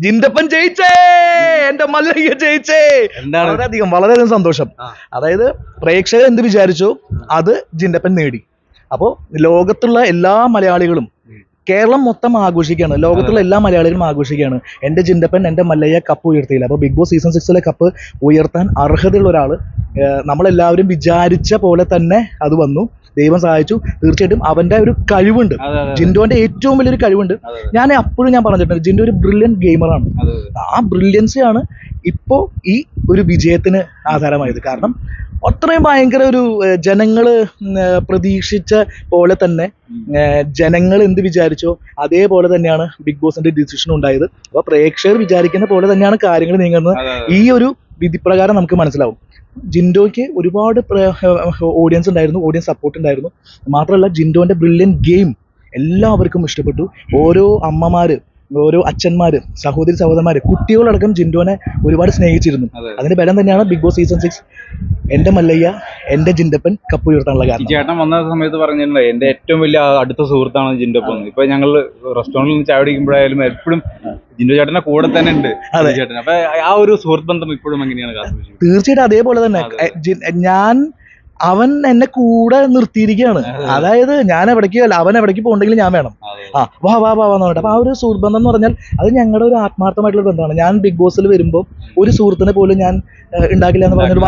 ജിന്തപ്പൻ ജയിച്ചേ. എന്റെ മല്ലയ്യ ജയിച്ചേ. വളരെയധികം വളരെയധികം സന്തോഷം. അതായത് പ്രേക്ഷകർ എന്ത് വിചാരിച്ചു? അത് ജിന്തപ്പൻ നേടി. അപ്പോ ലോകത്തുള്ള എല്ലാ മലയാളികളും കേരളം മൊത്തം ആഘോഷിക്കുകയാണ്. ലോകത്തുള്ള എല്ലാ മലയാളികളും ആഘോഷിക്കുകയാണ്. എന്റെ ജിന്തപ്പൻ എന്റെ മല്ലയ്യ കപ്പ് ഉയർത്തിയില്ല. അപ്പൊ ബിഗ് ബോസ് സീസൺ സിക്സിലെ കപ്പ് ഉയർത്താൻ അർഹതയുള്ള ഒരാൾ. നമ്മളെല്ലാവരും വിചാരിച്ച പോലെ തന്നെ അത് വന്നു. ദൈവം സഹായിച്ചു. തീർച്ചയായിട്ടും അവന്റെ ഒരു കഴിവുണ്ട്. ജിൻഡോന്റെ ഏറ്റവും വലിയൊരു കഴിവുണ്ട്. ഞാൻ അപ്പോഴും ഞാൻ പറഞ്ഞിട്ടുണ്ട് ജിൻഡോ ഒരു ബ്രില്യൻ ഗെയിമറാണ് ആ ബ്രില്യൻസ് ആണ് ഇപ്പോ ഈ ഒരു വിജയത്തിന് ആധാരമായത്. കാരണം അത്രയും ഭയങ്കര ഒരു ജനങ്ങൾ ജനങ്ങൾ പ്രതീക്ഷിച്ച പോലെ തന്നെ ജനങ്ങൾ എന്ത് വിചാരിച്ചോ അതേപോലെ തന്നെയാണ് ബിഗ് ബോസിന്റെ ഡിസിഷൻ ഉണ്ടായത്. അപ്പൊ പ്രേക്ഷകർ വിചാരിക്കുന്ന പോലെ തന്നെയാണ് കാര്യങ്ങൾ നീങ്ങുന്നത്. ഈ ഒരു വിധിപ്രകാരം നമുക്ക് മനസ്സിലാവും. ജിൻഡോയ്ക്ക് ഒരുപാട് ഓഡിയൻസ് ഉണ്ടായിരുന്നു ഓഡിയൻസ് സപ്പോർട്ട് ഉണ്ടായിരുന്നു. മാത്രമല്ല ജിൻഡോന്റെ ബ്രില്യൻ ഗെയിം എല്ലാവർക്കും ഇഷ്ടപ്പെട്ടു. ഓരോ അമ്മമാര് ഓരോ അച്ഛന്മാര് സഹോദരി സഹോദരന്മാര് കുട്ടികളടക്കം ജിൻഡോനെ ഒരുപാട് സ്നേഹിച്ചിരുന്നു. അതെ. അതിന്റെ ബലം തന്നെയാണ് ബിഗ് ബോസ് സീസൺ സിക്സ് എന്റെ മല്ലയ്യ എന്റെ ജിൻഡപ്പൻ കപ്പ് ഉയർത്താനുള്ള കാരണം. ചേട്ടൻ വന്ന സമയത്ത് പറഞ്ഞിട്ടുണ്ട് എന്റെ ഏറ്റവും വലിയ അടുത്ത സുഹൃത്താണ് ജിൻഡപ്പൻ ഇപ്പൊ ഞങ്ങൾ റെസ്റ്റോറന്റിൽ നിന്ന് ചായ അടിക്കുമ്പോഴായാലും എപ്പോഴും ജിൻഡോ ചേട്ടന്റെ കൂടെ തന്നെ ഉണ്ട് അതെ. ചേട്ടൻ. അപ്പൊ ആ ഒരു സുഹൃത്ത് ബന്ധം ഇപ്പോഴും എങ്ങനെയാണ് തീർച്ചയായിട്ടും അതേപോലെ തന്നെ. ഞാൻ അവൻ എന്നെ കൂടെ നിർത്തിയിരിക്കുകയാണ്. അതായത് ഞാൻ എവിടേക്ക് അല്ല അവൻ എവിടേക്ക് പോകണ്ടെങ്കിൽ ഞാൻ വേണം. ആ വാ വാ വാ എന്ന് പറഞ്ഞിട്ട്. അപ്പൊ ആ ഒരു സുഹൃത്ത് ബന്ധം എന്ന് പറഞ്ഞാൽ അത് ഞങ്ങളുടെ ഒരു ആത്മാർത്ഥമായിട്ടുള്ള ബന്ധമാണ്. ഞാൻ ബിഗ് ബോസിൽ വരുമ്പോൾ ഒരു സുഹൃത്തിനെ പോലും ഞാൻ ഉണ്ടാക്കില്ല എന്ന് പറഞ്ഞൊരു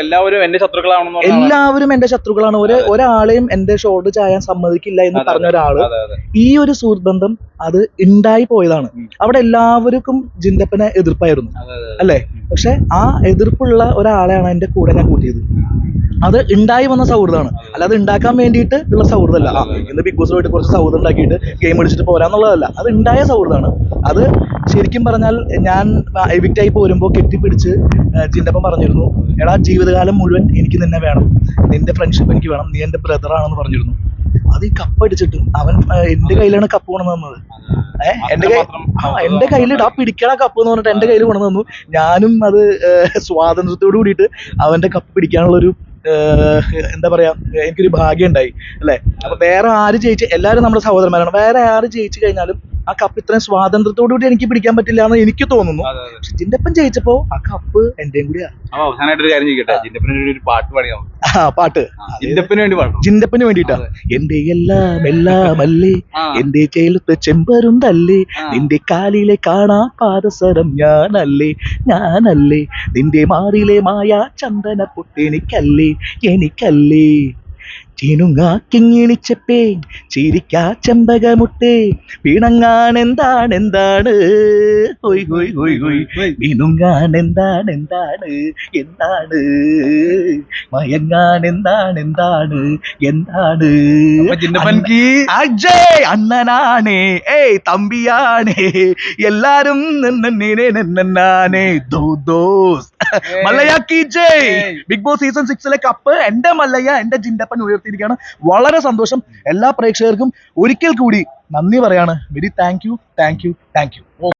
എല്ലാവരും എന്റെ ശത്രുക്കളാണെന്ന് എല്ലാവരും എന്റെ ശത്രുക്കളാണ്. ഒരു ഒരാളെയും എന്റെ ഷോട്ട് ചായാൻ സമ്മതിക്കില്ല എന്ന് പറഞ്ഞ ഒരാൾ ഈ ഒരു സുഹൃത്ത് ബന്ധം അത് ഉണ്ടായി പോയതാണ്. അവിടെ എല്ലാവർക്കും ജിന്തപ്പനെ എതിർപ്പായിരുന്നു. അല്ലേ? പക്ഷെ ആ എതിർപ്പുള്ള ഒരാളെയാണ് എന്റെ കൂടെ ഞാൻ കൂട്ടിയത്. അത് ഉണ്ടായി വന്ന സൗഹൃദമാണ്. അല്ലാതെ ഉണ്ടാക്കാൻ വേണ്ടിയിട്ട് ഉള്ള സൗഹൃദമല്ല. ആ, ഇന്ന് ബിഗ് ബോസ് പോയിട്ട് കുറച്ച് സൗഹൃദം ഉണ്ടാക്കിയിട്ട് ഗെയിം കളിച്ചിട്ട് പോരാന്നുള്ളതല്ല. അത് ഉണ്ടായ സൗഹൃദമാണ്. അത് ശരിക്കും പറഞ്ഞാൽ ഞാൻ എവിക്റ്റ് ആയി പോരുമ്പോൾ കെട്ടിപ്പിടിച്ച് ജിന്റെപ്പം പറഞ്ഞിരുന്നു എടാ ജീവിതകാലം മുഴുവൻ എനിക്ക് നിന്നെ വേണം. നിന്റെ ഫ്രണ്ട്ഷിപ്പ് എനിക്ക് വേണം. നീ എന്റെ ബ്രദർ ആണെന്ന് പറഞ്ഞിരുന്നു. അത് ഈ കപ്പ് അടിച്ചിട്ടും അവൻ എന്റെ കയ്യിലാണ് കപ്പ് കൊണ്ടു തന്നത്. ഏഹ് എന്റെ കൈ എന്റെ കയ്യിൽ ആ പിടിക്കണ കപ്പ് എന്ന് പറഞ്ഞിട്ട് എന്റെ കയ്യിൽ കൊണ്ടു തന്നു. ഞാനും അത് സ്വാതന്ത്ര്യത്തോട് കൂടിയിട്ട് അവന്റെ കപ്പ് പിടിക്കാനുള്ള ഒരു എന്താ പറയാ എനിക്കൊരു ഭാഗ്യം ഉണ്ടായി അല്ലെ? അപ്പൊ വേറെ ആര് ജയിച്ച് എല്ലാവരും നമ്മുടെ സഹോദരന്മാരാണ്. വേറെ ആര് ജയിച്ചു കഴിഞ്ഞാലും ആ കപ്പ് ഇത്രയും സ്വാതന്ത്ര്യത്തോടു കൂടി എനിക്ക് പിടിക്കാൻ പറ്റില്ല എന്ന് എനിക്ക് തോന്നുന്നു. പക്ഷെ ജിന്റപ്പൻ ജയിച്ചപ്പോ ആ കപ്പ് എന്റെയും കൂടിയാ അവസാനമായിട്ട് ഒരു കാര്യം വേണ്ടി ഒരു പാട്ട് പാടിയാവും ആ പാട്ട്. വേണ്ടി പാടും ജിന്റപ്പന് വേണ്ടിയിട്ടാ. എന്റെ എല്ലാം എല്ലാം അല്ലേ ആ. എന്റെ ചേലത്ത് ചെമ്പരും തല്ലേ? നിന്റെ കാലിലെ കാണാ പാദസരം ഞാനല്ലേ? ഞാനല്ലേ? നിന്റെ മാറിലെ മായ ചന്ദന പൊട്ടെനിക്കല്ലേ എനിക്കല്ലേ? ചിനുങ്ങാക്കിങ്ങിണിച്ചപ്പേ ചിരിക്കാ ചെമ്പകമുട്ടേ. പിണങ്ങാൻ എന്താണ് എന്താണ് ഹൊയ് ഹൊയ് ഹൊയ് ഹൊയ്. വീണുങ്ങാൻ എന്താണ്? എന്താണ് എന്താണ്? മയങ്ങാൻ എന്താണ് എന്താണ് എന്താണ് അജയ് അണ്ണനാണേ. ഏയ് തമ്പിയാണേ. എല്ലാരും ദോ ദോസ് മലയാക്കി കി ജയ്. ബിഗ് ബോസ് സീസൺ സിക്സിലെ കപ്പ്. എന്റെ മല്ലയ്യ എന്റെ ജിൻഡപ്പൻ ഉയർത്തിയിരിക്കുകയാണ് വളരെ സന്തോഷം. എല്ലാ പ്രേക്ഷകർക്കും ഒരിക്കൽ കൂടി നന്ദി പറയാണ്. Very thank you thank you thank you.